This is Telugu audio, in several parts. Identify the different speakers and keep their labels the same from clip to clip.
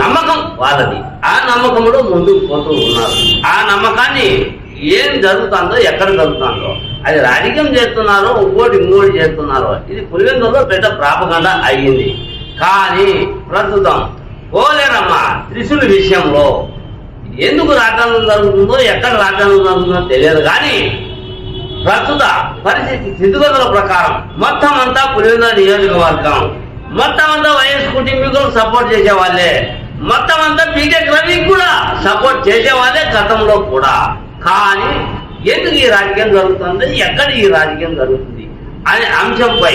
Speaker 1: నమ్మకం వాళ్ళది. ఆ నమ్మకంలో ముందుకు పోతూ ఉన్నారు. ఆ నమ్మకాన్ని ఏం జరుగుతుందో ఎక్కడ జరుగుతుందో అది రాజకీయం చేస్తున్నారో ఇంకోటి ఇంకోటి చేస్తున్నారో ఇది పులివెందులో పెద్ద ప్రాపగండ అయ్యింది. కానీ ప్రస్తుతం పోలేరమ్మ త్రిశుల విషయంలో ఎందుకు రాజ్యాంగం జరుగుతుందో ఎక్కడ రాజ్యాంగం జరుగుతుందో తెలియదు. కానీ ప్రస్తుత పరిస్థితి స్థితిగతుల ప్రకారం మొత్తం అంతా పులివెందుల నియోజకవర్గం మొత్తం అంతా వైఎస్ కుటుంబీకులకు సపోర్ట్ చేసే వాళ్ళే మొత్తం అంతా బీజేపీ రవికి కూడా సపోర్ట్ చేసే వాళ్ళే గతంలో కూడా. కానీ ఎందుకు ఈ రాజకీయం జరుగుతుంది? ఎక్కడ ఈ రాజకీయం జరుగుతుంది? అనే అంశంపై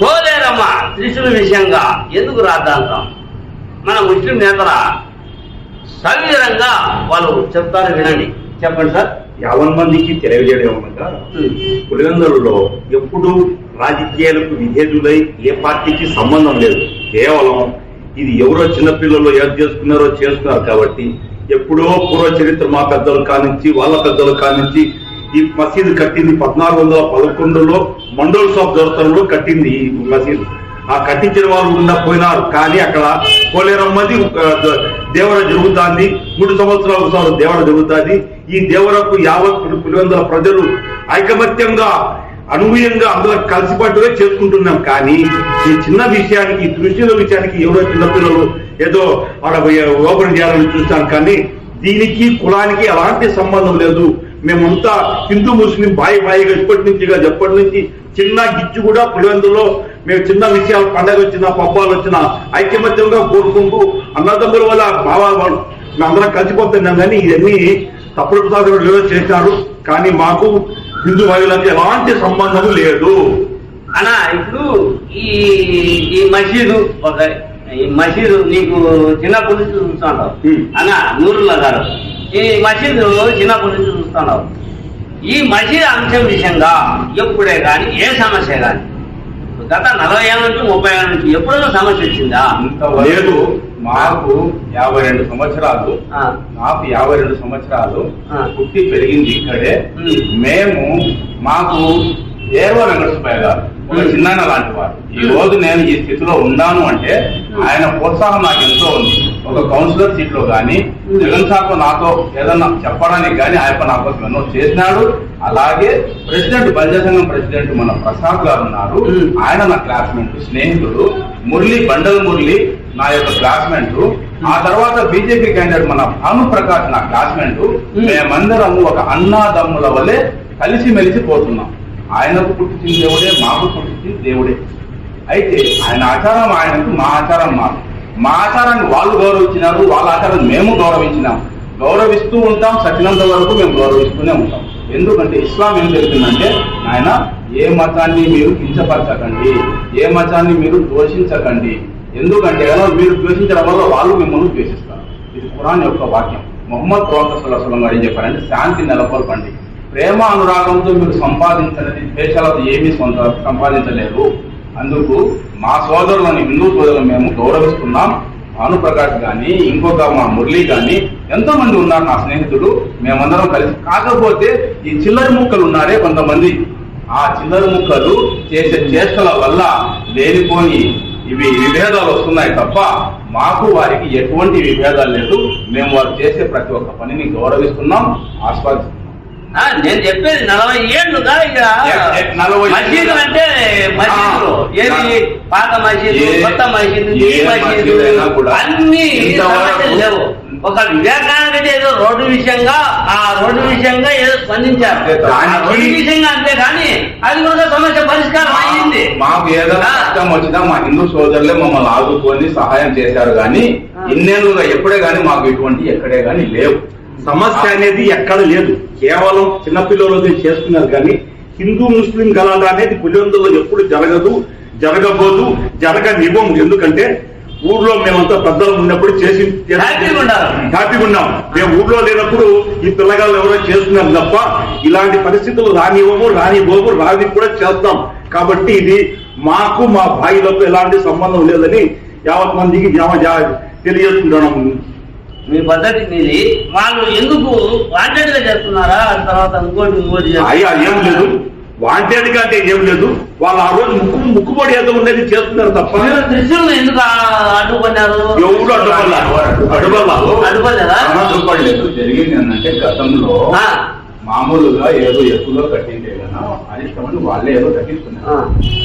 Speaker 1: పోలేరమ్మ త్రిశూల విషయంగా ఎందుకు రాద్దాంతం? మన ముస్లిం నేతల సవివరంగా వాళ్ళు చెప్తారు వినండి. చెప్పండి సార్.
Speaker 2: యావన్ మందికి తెలియజేయడం ఏమనగా పులివెందులలో ఎప్పుడు రాజకీయాలకు విధేయులై ఏ పార్టీకి సంబంధం లేదు. కేవలం ఇది ఎవరో చిన్నపిల్లలు ఏం చేసుకున్నారో చేస్తున్నారు కాబట్టి ఎప్పుడో పూర్వ చరిత్ర మా పెద్దలు కానించి వాళ్ళ పెద్దలు కానించి ఈ మసీదు కట్టింది పద్నాలుగు వందల పదకొండులో మండోల్ సాబ్ దొరతనంలో కట్టింది ఈ మసీదు. ఆ కట్టించిన వాళ్ళు ఉన్న పోయినారు. కానీ అక్కడ పోలేరమ్మది దేవర జరుగుతుంది. మూడు సంవత్సరాల ఒకసారి దేవర జరుగుతుంది. ఈ దేవరకు యావత్ పులివెందుల ప్రజలు ఐకమత్యంగా అనూహ్యంగా అందులో కలిసిపట్టుగా చేసుకుంటున్నాం. కానీ ఈ చిన్న విషయానికి దృష్టిలో విషయానికి ఎవరో చిన్నపిల్లలు ఏదో వాళ్ళ ఓపెన్ చేయాలని చూస్తాం. కానీ దీనికి కులానికి ఎలాంటి సంబంధం లేదు. మేమంతా హిందూ ముస్లిం బాయి బాయిగా ఇప్పటి నుంచి ఎప్పటి నుంచి చిన్న గిచ్చు కూడా పులివెందులో మేము చిన్న విషయాలు పండగ వచ్చినా పబ్బాలు వచ్చినా ఐక్యమత్యంగా కోరుకుంటూ అన్నదమ్ముల వల్ల భావాలు మేమందరం కలిసిపోతున్నాం. కానీ ఇవన్నీ తప్పుడు ప్రసాదం చేశారు. కానీ మాకు హిందూ భావులకు ఎలాంటి సంబంధం లేదు.
Speaker 1: అన్నా ఇప్పుడు ఈ ఈ మసీదు ఒక ఈ మసీదు నీకు చిన్నప్పటి నుంచి చూస్తున్నావు. అన్న నూరుల్లా గారు. ఈ మసీదు చిన్నప్పటి నుంచి చూస్తున్నావు ఈ మసీదు అంశం విషయంగా ఎప్పుడే కానీ ఏ సమస్య కానీ గత నలభై ఏళ్ళ నుంచి ముప్పై ఏళ్ళ నుంచి ఎప్పుడైనా సమస్య వచ్చిందా
Speaker 3: లేదు మాకు యాభై రెండు సంవత్సరాలు నాకు యాభై రెండు సంవత్సరాలు. పుట్టి పెరిగింది ఇక్కడే. మేము మాకు ఏర్వ వెంకటసుబ్బయ్య గారు ఒక. చిన్నాయన లాంటి వారు ఈ రోజు నేను ఈ స్థితిలో ఉన్నాను అంటే ఆయన ప్రోత్సాహం నాకు ఎంతో ఉంది ఒక కౌన్సిలర్ సీట్లో గాని
Speaker 1: ఉమ్.
Speaker 3: జగన్ సార్ నాతో ఏదన్నా చెప్పడానికి గాని ఆయన నా కోసం ఎన్నో చేసినాడు. అలాగే ప్రెసిడెంట్ సంఘం ప్రెసిడెంట్ మన ప్రసాద్ గారు ఉన్నారు. ఆయన నా క్లాస్మేట్ స్నేహితుడు. మురళి బండల్ మురళి నా యొక్క క్లాస్మేట్. ఆ తర్వాత బీజేపీ క్యాండిడేట్ మన భాను ప్రకాష్ నా క్లాస్మేట్. మేమందరం ఒక అన్నాదమ్ముల వల్లే కలిసి మెలిసి పోతున్నాం. ఆయనకు పుట్టించిన దేవుడే మాకు పుట్టించిన దేవుడే. అయితే ఆయన ఆచారం ఆయనకు మా ఆచారం మాకు. మా ఆచారాన్ని వాళ్ళు గౌరవించినారు వాళ్ళ ఆచారాన్ని మేము గౌరవించినాం. గౌరవిస్తూ ఉంటాం సచినంత వరకు మేము గౌరవిస్తూనే ఉంటాం. ఎందుకంటే ఇస్లాం ఏం జరుగుతుందంటే ఆయన ఏ మతాన్ని మీరు కించపరచకండి ఏ మతాన్ని మీరు దోషించకండి ఎందుకంటే ఎలా మీరు ద్వేషించడం వల్ల వాళ్ళు మిమ్మల్ని ద్వేషిస్తారు. ఇది ఖురాన్ యొక్క వాక్యం. మొహమ్మద్ ప్రవక్త సుల్లాహం గారు ఏం చెప్పారంటే శాంతి నెలకొల్పండి. ప్రేమ అనురాగంతో మీరు సంపాదించలేదు ద్వేషాలతో ఏమీ సొంత అందుకు మా సోదరులను హిందూ సోదరులను మేము గౌరవిస్తున్నాం. భానుప్రకాష్ గాని ఇంకొక మా మురళి గాని ఎంతో మంది ఉన్నారు నా స్నేహితుడు మేమందరం కలిసి కాకపోతే ఈ చిల్లరి ముక్కలు ఉన్నారే కొంతమంది. ఆ చిల్లరి ముక్కలు చేసే చేష్టల వల్ల లేనిపోని ఇవి విభేదాలు వస్తున్నాయి తప్ప మాకు వారికి ఎటువంటి విభేదాలు లేదు. మేము వారు చేసే ప్రతి ఒక్క పనిని గౌరవిస్తున్నాం ఆస్వాదిస్తున్నాం.
Speaker 1: నేను చెప్పేది నలభై ఏళ్ళుగా ఇక.
Speaker 3: ఏ- ఏ- నలభై ఏళ్ళు.
Speaker 1: మసీదు అంటే మసీదులు ఏది? పాత మసీదు కొత్త మసీదు ఈ మసీదు అన్ని లేవు. ఒక వివేకానంద ఏదో రోడ్డు విషయంగా ఆ రోడ్డు విషయంగా ఏదో స్పందించారు. రోడ్డు విషయంగా అంతే కానీ అది కూడా సమస్య పరిష్కారం అయ్యింది
Speaker 3: మాకు ఏదైనా. కష్టం వచ్చినా మా హిందూ సోదరులే మమ్మల్ని ఆదుకొని సహాయం చేశారు కానీ. ఇన్నేళ్ళుగా ఎప్పుడే గానీ మాకు ఇటువంటి ఎక్కడే గానీ లేవు.
Speaker 2: సమస్య అనేది ఎక్కడ లేదు. కేవలం చిన్నపిల్లలు చేసుకున్నారు కానీ హిందూ ముస్లిం గలాట అనేది పులివెందులో ఎప్పుడు జరగదు జరగబోదు జరగనివ్వం. ఎందుకంటే ఊర్లో మేమంతా పెద్దలు ఉన్నప్పుడు చేసి
Speaker 1: హ్యాపీగా
Speaker 2: ఉన్నాం. మేము ఊర్లో లేనప్పుడు ఈ పిల్లగాళ్ళు ఎవరో చేస్తున్నారు తప్ప ఇలాంటి పరిస్థితులు రానివ్వము రానివ్వము రాని కూడా చేస్తాం. కాబట్టి ఇది మాకు మా భాయిలకు ఎలాంటి సంబంధం లేదని యావత్ మందికి తెలియజేస్తున్నాము
Speaker 1: మీ పద్ధతి మీది. వాళ్ళు ఎందుకు వాంటెడ్గా చేస్తున్నారా? ఆ తర్వాత ఇంకోటి ఇంకోటి
Speaker 2: అయ్యా ఏం లేదు. వాంటెడ్గా అంటే ఏం లేదు. వాళ్ళు ఆ రోజు ముక్కు ముక్కుబడి ఏదో ఉండేది చేస్తున్నారు తప్ప.
Speaker 1: త్రిశూలం ఎందుకు అడ్డుకున్నారు
Speaker 2: ఎవరు
Speaker 3: అడ్డుపడలేదు? జరిగింది ఏంటంటే గతంలో
Speaker 1: ఆ,
Speaker 3: మామూలుగా ఏదో ఎక్కువలో కట్టింటే కదా అనిష్టమని వాళ్ళే ఏదో కట్టిస్తున్నారు.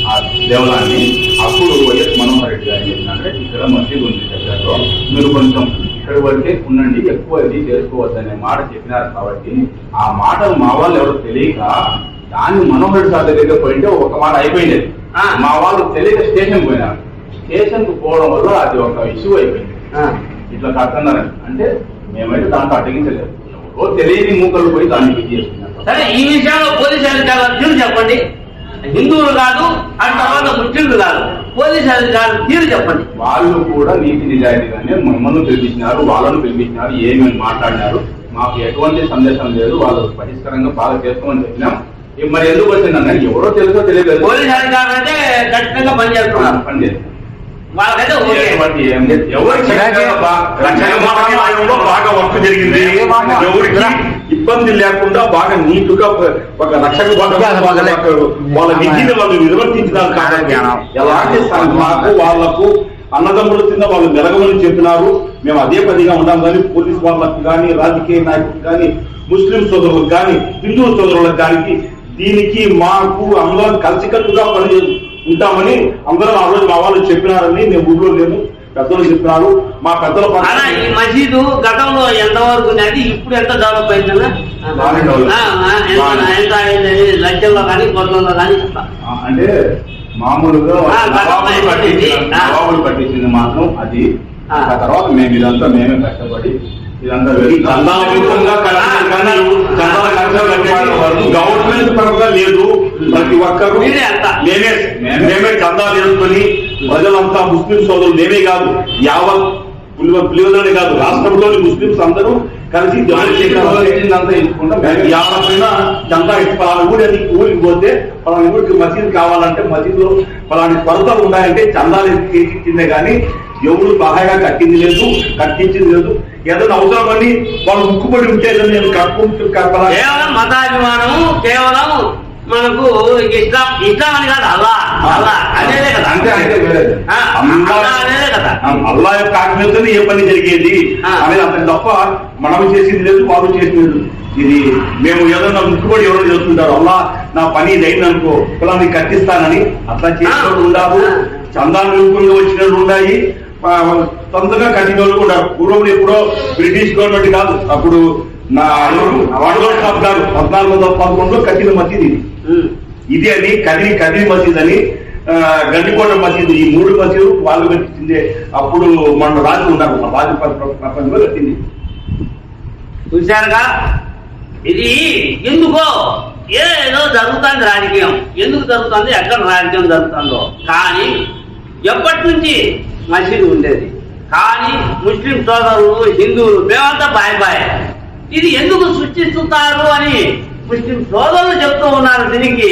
Speaker 1: ఆ.
Speaker 3: దేవాలయాన్ని అప్పుడు వైఎస్ మనోహర్ రెడ్డి గారు ఏంటంటే ఇక్కడ మసీదు ఉంది దగ్గరలో మీరు కొంచెం ఇక్కడ వరకే ఉండండి ఎక్కువ ఇది చేసుకోవద్దనే మాట చెప్పినారు కాబట్టి ఆ మాటలు మా వాళ్ళు ఎవరు తెలియక దాన్ని మనోహర్ సార్ దగ్గర పోయింటే ఒక మాట అయిపోయింది.
Speaker 1: ఆ.
Speaker 3: మా వాళ్ళు తెలియక స్టేషన్ పోయినారు. స్టేషన్కు పోవడం వల్ల అది ఒక ఇష్యూ అయిపోయింది. ఇట్లా కడుతున్నారని అంటే మేమైతే దాంట్లో అడ్డగించలేదు. ఎవరో తెలియని మూకలు పోయి దాన్ని ఇది చేస్తున్నారు.
Speaker 1: సరే ఈ విషయంలో పోలీసు అధికారులు చెప్పండి. హిందువులు కాదు ఆ తర్వాత ముస్లింలు కాదు. పోలీసు అధికారులు తీరు చెప్పండి.
Speaker 3: వాళ్ళు కూడా నీతి నిజాయితీగానే మమ్మల్ని పిలిపించినారు వాళ్ళను పిలిపించినారు ఏమేమి మాట్లాడినారు మాకు ఎటువంటి సందేశం లేదు వాళ్ళు పరిష్కారంగా బాగా చేసుకోమని చెప్పినాం మరి ఎందుకు వచ్చిందన్న ఎవరో తెలుసో తెలియదు
Speaker 1: పోలీసు అధికారులు అంటే ఖచ్చితంగా పనిచేస్తున్నారు.
Speaker 3: పని చేస్తారు.
Speaker 1: వాళ్ళకైతే ఓకే.
Speaker 3: ఎటువంటి ఏం లేదు. ఎవరికి
Speaker 2: బాగా వర్క్ జరిగింది. ఎవరికి ఇబ్బంది లేకుండా బాగా నీటుగా ఒక రక్షక వాళ్ళ- విధిని వాళ్ళు నిర్వర్తించినారు కాబట్టి ఎలాంటి మాకు వాళ్ళకు అన్నదమ్ముల కింద వాళ్ళు మెరగమని చెప్పినారు. మేము అదే పదిగా ఉన్నాం కానీ పోలీస్ వాళ్ళకు కానీ రాజకీయ నాయకులకు కానీ ముస్లిం సోదరులకు కానీ హిందూ సోదరులకు కానీ దీనికి మాకు అందరం కలిసికట్టుగా పని ఉంటామని అందరం ఆ రోజు మా వాళ్ళు చెప్పినారని మేము ఊళ్ళో లేము పెద్దలు చెప్పినారు మా పెద్దల
Speaker 1: ఈ మసీదు గతంలో ఎంతవరకు ఉన్నది ఇప్పుడు ఎంత డెవలప్ అయిందన్నా? ఎంత ఎంత లక్షల్లో కానీ కోట్లలో
Speaker 3: అంటే మామూలుగా పట్టించింది మాత్రం అది.
Speaker 1: ఆ.
Speaker 3: తర్వాత మేము ఇదంతా మేమే కష్టపడి ఇదంతా
Speaker 2: గవర్నమెంట్ పరంగా లేదు. ప్రతి ఒక్కరు. మేమే మేమే చందాలు వేసుకొని ప్రజలంతా ముస్లిం సోదరులు మేమే కాదు యావత్ పులివెందులనే కాదు రాష్ట్రంలోని ముస్లింస్ అందరూ కలిసి జాయిన్ ఇచ్చి పలానా ఊరి ఊరికి పోతే పలానా ఊరికి మసీదు కావాలంటే మసీదులో పలాని కొరతలు ఉన్నాయంటే చందాలు ఇచ్చిందే కానీ ఎవరు బాగా కట్టింది లేదు కట్టించింది లేదు. ఏదైనా అవసరం అని వాళ్ళు ముక్కుబడి ఉంటే నేను కట్టుకుంటూ
Speaker 1: కేవలం మతాభిమానము కేవలం మనకు ఇస్లాం ఇస్లాం అని కాదు అల్లా అల్లా అనేదే కదా.
Speaker 3: అంతే అంటే
Speaker 1: అల్లా అనేదే కదా.
Speaker 2: అల్లా యొక్క ఆజ్ఞతోనే ఏ పని జరిగేది. అనేది అంత తప్ప మనం చేసింది లేదు వాళ్ళు చేసింది లేదు. ఇది మేము ఏదైనా ముక్కుబడి ఎవరో చేస్తుంటారు. అల్లా నా పని ఇది అయిందనుకో కులాన్ని కట్టిస్తానని అట్లా చేసిన వాళ్ళు
Speaker 1: ఆ.
Speaker 2: చందాల రూపంగా వచ్చిన వాళ్ళు ఉన్నాయి సొంతంగా కట్టిన వాళ్ళు కూడా పూర్వం ఎప్పుడో బ్రిటిష్ గవర్నమెంట్ కాదు. అప్పుడు నా షాప్ కాదు. పద్నాలుగు వందల పదకొండులో కట్టిన మసీదు ఇది. ఇది అని కదిరి కదిరి మసీద్ అని ఆ, గండికోట ఈ మూడు మసీదు వాళ్ళు కట్టించిందే అప్పుడు మన రాజు ఉన్నారు మన రాజు ప్రపంచంలో కట్టింది
Speaker 1: చూశారుగా? ఇది ఎందుకో? ఏదో జరుగుతుంది రాజకీయం. ఎందుకు జరుగుతుంది? ఎక్కడ రాజకీయం జరుగుతుందో. కానీ ఎప్పటి నుంచి మసీదు ఉండేది? కానీ ముస్లిం సోదరులు హిందువులు మేమంతా బాయ్ బాయ్. ఇది ఎందుకు సృష్టిస్తున్నారు అని ముస్లిం సోదరులు చెప్తూ ఉన్నారు దీనికి.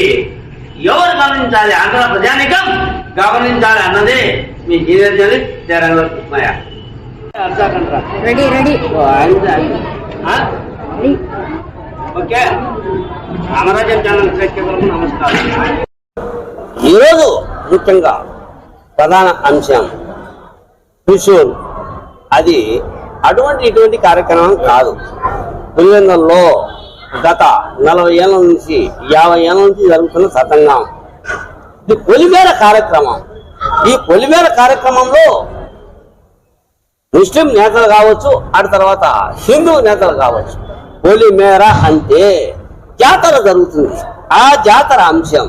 Speaker 1: ఎవరు గమనించాలి? ఆంధ్ర ప్రజానికం గమనించాలి అన్నదే మీ journalist తెరంగ Krishnaiah
Speaker 4: ready ready.
Speaker 1: Okay. Ramarajyam channel ప్రేక్షకులకు నమస్కారం. ఈరోజు ముఖ్యంగా ప్రధాన అంశం త్రిశూల్. అది అటువంటి ఇటువంటి కార్యక్రమం కాదు. పులివెందుల్లో గత నలభై ఏళ్ళ నుంచి యాభై ఏళ్ళ నుంచి జరుగుతున్న సతంగం ఇది పొలిమేర కార్యక్రమం. ఈ పొలిమేర కార్యక్రమంలో ముస్లిం నేతలు కావచ్చు ఆ తర్వాత హిందూ నేతలు కావచ్చు పొలిమేర అంటే జాతర జరుగుతుంది. ఆ జాతర అంశం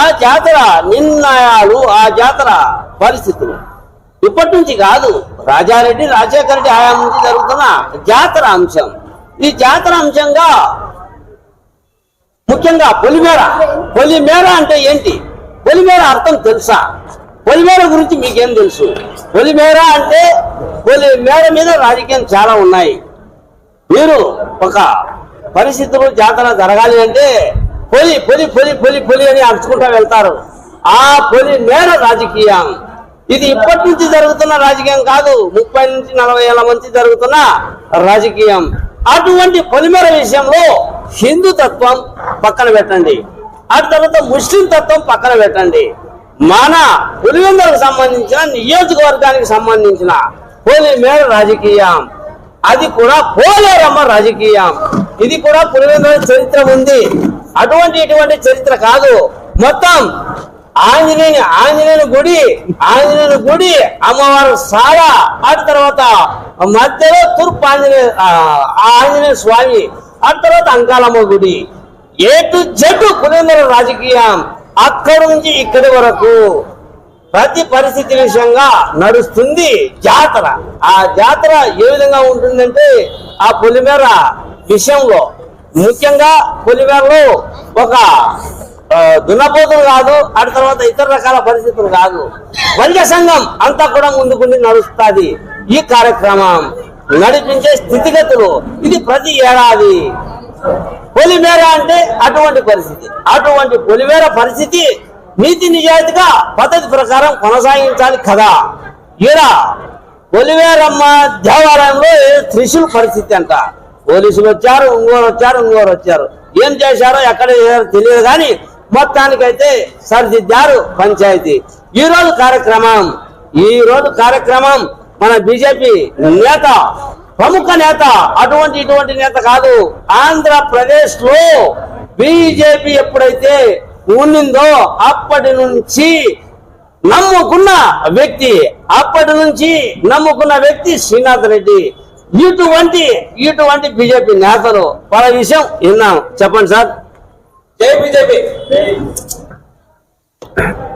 Speaker 1: ఆ జాతర నిర్ణయాలు ఆ జాతర పరిస్థితులు. ఇప్పటి నుంచి కాదు రాజారెడ్డి రాజశేఖర రెడ్డి హయాం నుంచి జరుగుతున్న జాతర అంశం. ఈ జాతర అంశంగా ముఖ్యంగా పొలిమేర పొలిమేర అంటే ఏంటి? పొలిమేర అర్థం తెలుసా? పొలిమేర గురించి మీకేం తెలుసు? పొలిమేర అంటే పొలిమేర మీద రాజకీయం చాలా ఉన్నాయి. మీరు ఒక పరిస్థితులు జాతర జరగాలి అంటే పొలి పొలి పొలి పొలి పొలి అని అరుచుకుంటా వెళ్తారు. ఆ పొలి మేర రాజకీయం. ఇది ఇప్పటి నుంచి జరుగుతున్న రాజకీయం కాదు. ముప్పై నుంచి నలభై ఏళ్ళ మంచి జరుగుతున్న రాజకీయం. అటువంటి పొలిమేర విషయంలో హిందూ తత్వం పక్కన పెట్టండి. ఆ తర్వాత ముస్లిం తత్వం పక్కన పెట్టండి. మన పులివెందులకు సంబంధించిన నియోజకవర్గానికి సంబంధించిన పోలీ రాజకీయం. అది కూడా పోలేరమ్మ రాజకీయం. ఇది కూడా పులివెందుల చరిత్ర ఉంది. అటువంటి ఇటువంటి చరిత్ర కాదు. మొత్తం ఆంజనేయుని ఆంజనేయుని గుడి ఆంజనేయుని గుడి అమ్మవారు సాల ఆ తర్వాత మధ్యలో తూర్పు ఆంజనేయ ఆ, ఆంజనేయ స్వామి ఆ తర్వాత అంకాలమ్మ గుడి. ఏ టు జెడ్ పులివెందుల రాజకీయం అక్కడి నుంచి ఇక్కడి వరకు. ప్రతి పరిస్థితి విషయంగా నడుస్తుంది జాతర. ఆ జాతర ఏ విధంగా ఉంటుందంటే ఆ పులిమేర విషయంలో. ముఖ్యంగా పులిమేరలో ఒక దున్నపోతులు కాదు ఆ తర్వాత ఇతర రకాల పరిస్థితులు కాదు. వైద్య సంఘం అంతా కూడా ముందుకుండి నడుస్తుంది. ఈ కార్యక్రమం నడిపించే స్థితిగతులు ఇది ప్రతి ఏడాది. పొలిమేర అంటే అటువంటి పరిస్థితి. అటువంటి పొలిమేర పరిస్థితి నీతి నిజాయితీగా పద్ధతి ప్రకారం కొనసాగించాలి కదా. ఈడ పొలిమేరమ్మ దేవాలయంలో త్రిశూల్ పరిస్థితి అంట. పోలీసులు వచ్చారు ఇంకోరు వచ్చారు ఇంకోరు వచ్చారు. ఏం చేశారో ఎక్కడ తెలియదు కానీ మొత్తానికైతే సరిదిద్దారు పంచాయతీ. ఈ రోజు కార్యక్రమం ఈ రోజు కార్యక్రమం మన బీజేపీ నేత ప్రముఖ నేత అటువంటి ఇటువంటి నేత కాదు ఆంధ్రప్రదేశ్లో బీజేపీ ఎప్పుడైతే ఉన్నిందో అప్పటి నుంచి నమ్ముకున్న వ్యక్తి అప్పటి నుంచి నమ్ముకున్న వ్యక్తి శ్రీనాథ్ రెడ్డి. ఇటువంటి ఇటువంటి బీజేపీ నేతలు వాళ్ళ విషయం విన్నాం. చెప్పండి సార్.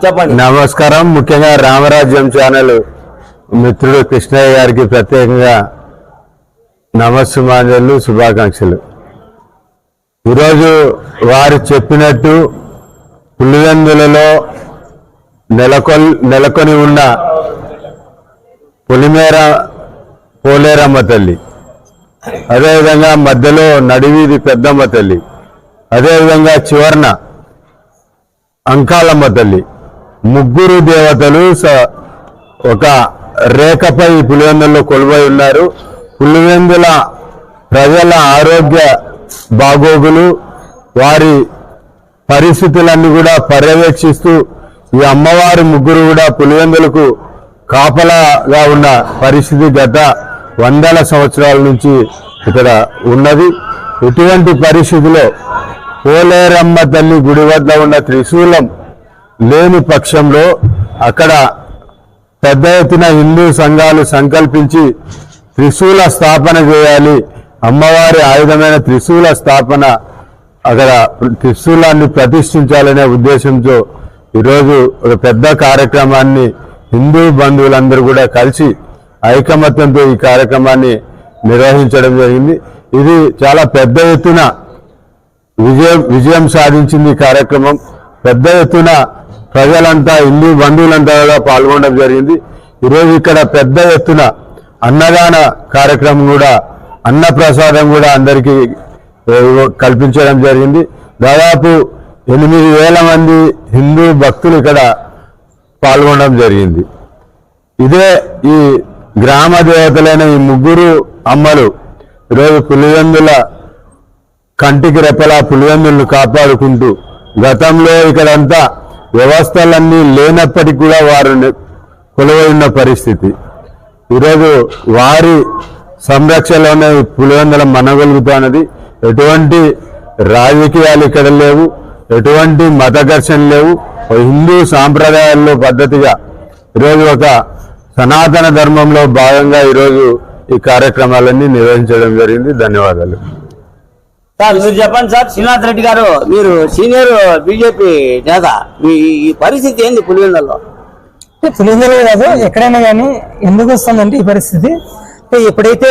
Speaker 1: చెప్పండి.
Speaker 4: నమస్కారం. ముఖ్యంగా రామరాజ్యం ఛానల్ మిత్రుడు కృష్ణయ్య గారికి ప్రత్యేకంగా నమస్సుమాంజలు శుభాకాంక్షలు. ఈరోజు వారు చెప్పినట్టు పులివెందులలో నెలకొల్ నెలకొని ఉన్న పులిమేర పోలేరమ్మ తల్లి. అదేవిధంగా మధ్యలో నడివీధి పెద్దమ్మ తల్లి. అదేవిధంగా చివరన అంకాలమ్మ తల్లి ముగ్గురు దేవతలు స- ఒక రేఖపై పులివెందుల్లో కొలువై ఉన్నారు. పులివెందుల ప్రజల ఆరోగ్య బాగోగులు వారి పరిస్థితులన్నీ కూడా పర్యవేక్షిస్తూ ఈ అమ్మవారి ముగ్గురు కూడా పులివెందులకు కాపలాగా ఉన్న పరిస్థితి గత వందల సంవత్సరాల నుంచి ఇక్కడ ఉన్నది. ఇటువంటి పరిస్థితిలో పోలేరమ్మ తల్లి గుడి వద్ద ఉన్న త్రిశూలం లేని పక్షంలో అక్కడ పెద్ద ఎత్తున హిందూ సంఘాలు సంకల్పించి త్రిశూల స్థాపన చేయాలి. అమ్మవారి ఆయుధమైన త్రిశూల స్థాపన అక్కడ త్రిశూలాన్ని ప్రతిష్ఠించాలనే ఉద్దేశంతో ఈరోజు ఒక పెద్ద కార్యక్రమాన్ని హిందూ బంధువులందరూ కూడా కలిసి ఐకమత్యంతో ఈ కార్యక్రమాన్ని నిర్వహించడం జరిగింది. ఇది చాలా పెద్ద ఎత్తున విజయం విజయం సాధించింది కార్యక్రమం. పెద్ద ఎత్తున ప్రజలంతా హిందూ బంధువులంతా కూడా పాల్గొనడం జరిగింది. ఈరోజు ఇక్కడ పెద్ద ఎత్తున అన్నదాన కార్యక్రమం కూడా అన్న ప్రసాదం కూడా అందరికీ కల్పించడం జరిగింది. దాదాపు ఎనిమిది వేల మంది హిందూ భక్తులు ఇక్కడ పాల్గొనడం జరిగింది. ఇదే ఈ గ్రామ దేవతలైన ఈ ముగ్గురు అమ్మలు ఈరోజు పులివెందుల కంటికి రెప్పలా పులివెందులను కాపాడుకుంటూ గతంలో ఇక్కడంతా వ్యవస్థలన్నీ లేనప్పటికీ కూడా వారు ని- కొలువై ఉన్న పరిస్థితి. ఈరోజు వారి సంరక్షణలోనే ఈ పులివెందుల మనగలుగుతున్నది ఎటువంటి రాజకీయాలు ఇక్కడ లేవు. ఎటువంటి మత ఘర్షణ లేవు హిందూ సాంప్రదాయాల్లో పద్ధతిగా ఈరోజు ఒక సనాతన ధర్మంలో భాగంగా ఈరోజు ఈ కార్యక్రమాలన్నీ నిర్వహించడం జరిగింది. ధన్యవాదాలు.
Speaker 1: సార్ మీరు చెప్పండి సార్. శ్రీనాథ్ రెడ్డి గారు మీరు సీనియర్ బీజేపీ నేత. మీ ఈ పరిస్థితి ఏంది పులివెందులలో?
Speaker 5: పులివెందులో కాదు ఎక్కడైనా కానీ ఎందుకు వస్తుందంటే ఈ పరిస్థితి. ఎప్పుడైతే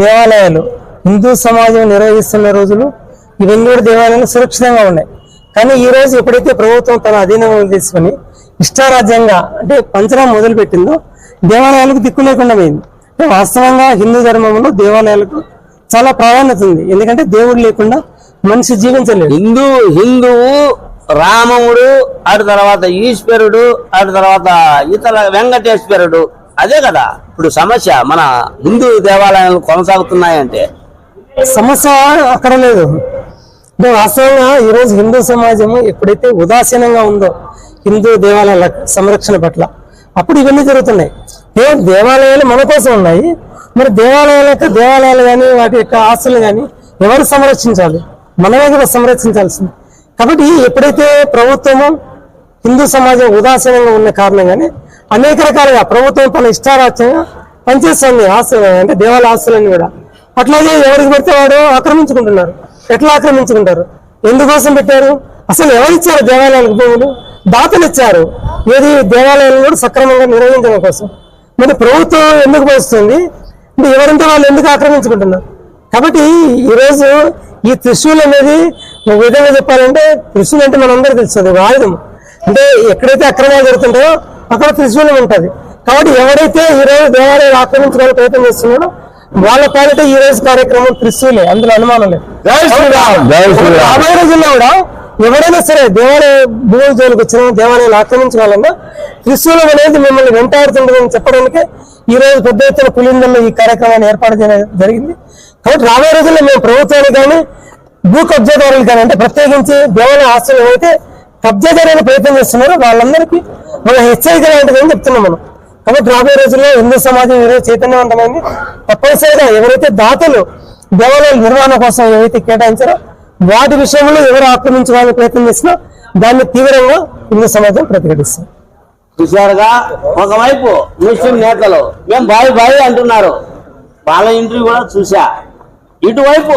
Speaker 5: దేవాలయాలు హిందూ సమాజం నిర్వహిస్తున్న రోజులు ఇవన్నీ కూడా దేవాలయాలు సురక్షితంగా ఉన్నాయి. కానీ ఈ రోజు ఎప్పుడైతే ప్రభుత్వం తన అధీనంలో తీసుకొని ఇష్టారాజ్యంగా అంటే పంచడం మొదలు పెట్టిందో దేవాలయాలకు దిక్కు లేకుండా పోయింది. వాస్తవంగా హిందూ ధర్మంలో దేవాలయాలకు చాలా ప్రాధాన్యత ఉంది. ఎందుకంటే దేవుడు లేకుండా మనిషి జీవించలేడు.
Speaker 1: హిందూ హిందువు రామముడు అటు తర్వాత ఈశ్వరుడు అటు తర్వాత ఇతర వెంకటేశ్వరుడు అదే కదా. ఇప్పుడు సమస్య మన హిందూ దేవాలయాలు కొనసాగుతున్నాయంటే.
Speaker 5: సమస్య అక్కడ లేదు. వాస్తవంగా ఈరోజు హిందూ సమాజము ఎప్పుడైతే ఉదాసీనంగా ఉందో హిందూ దేవాలయాల సంరక్షణ పట్ల అప్పుడు ఇవన్నీ జరుగుతున్నాయి. ఏ దేవాలయాలు మన కోసం ఉన్నాయి మరి దేవాలయాల యొక్క దేవాలయాలు కానీ వాటి యొక్క ఆస్తులు కానీ ఎవరు సంరక్షించాలి? మనమే కూడా సంరక్షించాల్సింది. కాబట్టి ఎప్పుడైతే ప్రభుత్వము హిందూ సమాజం ఉదాసీనంగా ఉన్న కారణంగానే అనేక రకాలుగా ప్రభుత్వం తన ఇష్టారాజ్యంగా పనిచేస్తుంది ఆస్తులు అంటే దేవాలయ ఆస్తులన్నీ కూడా. అట్లాగే ఎవరికి పెడితే వాడు ఆక్రమించుకుంటున్నారు. ఎట్లా ఆక్రమించుకుంటారు? ఎందుకోసం పెట్టారు? అసలు ఎవరిచ్చారు దేవాలయాలకు భూములు? దాతలు ఇచ్చారు ఏది దేవాలయాలను కూడా సక్రమంగా నిర్వహించడం కోసం. మరి ప్రభుత్వం ఎందుకు పోస్తుంది? అంటే ఎవరంటే వాళ్ళు ఎందుకు ఆక్రమించుకుంటున్నారు? కాబట్టి ఈరోజు ఈ త్రిశూల్ అనేది ఒక విధంగా చెప్పాలంటే త్రిశూల్ అంటే మనందరికీ తెలుస్తుంది ఒక ఆయుధం. అంటే ఎక్కడైతే అక్రమాలు జరుగుతుంటాయో అక్కడ త్రిశూలం ఉంటుంది. కాబట్టి ఎవరైతే ఈ రోజు దేవాలయాలు ఆక్రమించుకోవాలని ప్రయత్నం చేస్తున్నాడో వాళ్ళ పాలిట ఈ రోజు కార్యక్రమం త్రిశూలే అందులో అనుమానం లేదు. రాబోయే రోజుల్లో కూడా ఎవరైనా సరే దేవాలయ భూమి జోలికి వచ్చిన దేవాలయాలు ఆక్రమించాలన్నా త్రిశూలం అనేది మిమ్మల్ని వెంటాడుతుండదని చెప్పడానికి ఈ రోజు పెద్ద ఎత్తున పులిందల్లో ఈ కార్యక్రమాన్ని ఏర్పాటు చేయడం జరిగింది. కాబట్టి రాబోయే రోజుల్లో మేము ప్రభుత్వానికి కానీ భూ కబ్జాదారులు కానీ అంటే ప్రత్యేకించి దేవాలయ ఆస్తులు ఏవైతే కబ్జా ప్రయత్నం చేస్తున్నారో వాళ్ళందరికీ మన హెచ్చరిక లాంటిదని చెప్తున్నాం మనం. కాబట్టి రాబోయే రోజుల్లో హిందూ సమాజం ఈరోజు చైతన్యవంతమైంది. తప్పనిసరిగా ఎవరైతే దాతలు దేవాలయాల నిర్వహణ కోసం ఏవైతే కేటాయించారో వాటి విషయంలో ఎవరు ఆక్రమించడానికి ప్రయత్నం చేసినా దాన్ని తీవ్రంగా హిందూ సమాజం ప్రతిఘటిస్తుంది.
Speaker 1: చూశారుగా? ఒకవైపు ముస్లిం నేతలు ఏం బాయ్ బాయ్ అంటున్నారు. వాళ్ళ ఇంటర్వ్యూ కూడా చూసా ఇటువైపు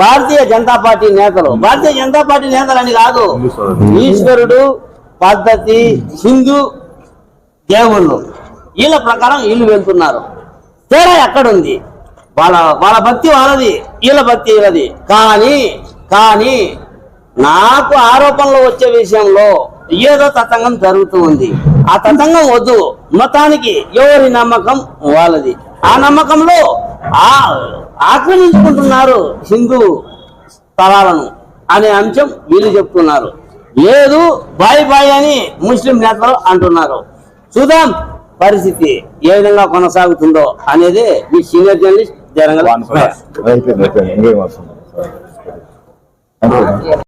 Speaker 1: భారతీయ జనతా పార్టీ నేతలు భారతీయ జనతా పార్టీ నేతలు అని కాదు ఈశ్వరుడు పద్ధతి హిందూ దేవుళ్ళు వీళ్ళ ప్రకారం వీళ్ళు వెళ్తున్నారు. తేడా ఎక్కడుంది? వాళ్ళ వాళ్ళ భక్తి వాళ్ళది వీళ్ళ భక్తి వీళ్ళది. కానీ కానీ నాకు ఆరోపణలు వచ్చే విషయంలో ఏదో తతంగం జరుగుతూ ఉంది ఆ తతంగం వద్దు. మతానికి ఎవరి నమ్మకం వాళ్ళది. ఆ నమ్మకంలో ఆ ఆక్రమించుకుంటున్నారు హిందూ స్థలాలను అనే అంశం వీళ్ళు చెప్తున్నారు. లేదు బాయ్ బాయ్ అని ముస్లిం నేతలు అంటున్నారు. చూద్దాం పరిస్థితి ఏ విధంగా కొనసాగుతుందో అనేది మీ సీనియర్ జర్నలిస్ట్ జరంగల్
Speaker 4: అయిపోయింది అయిపోయింది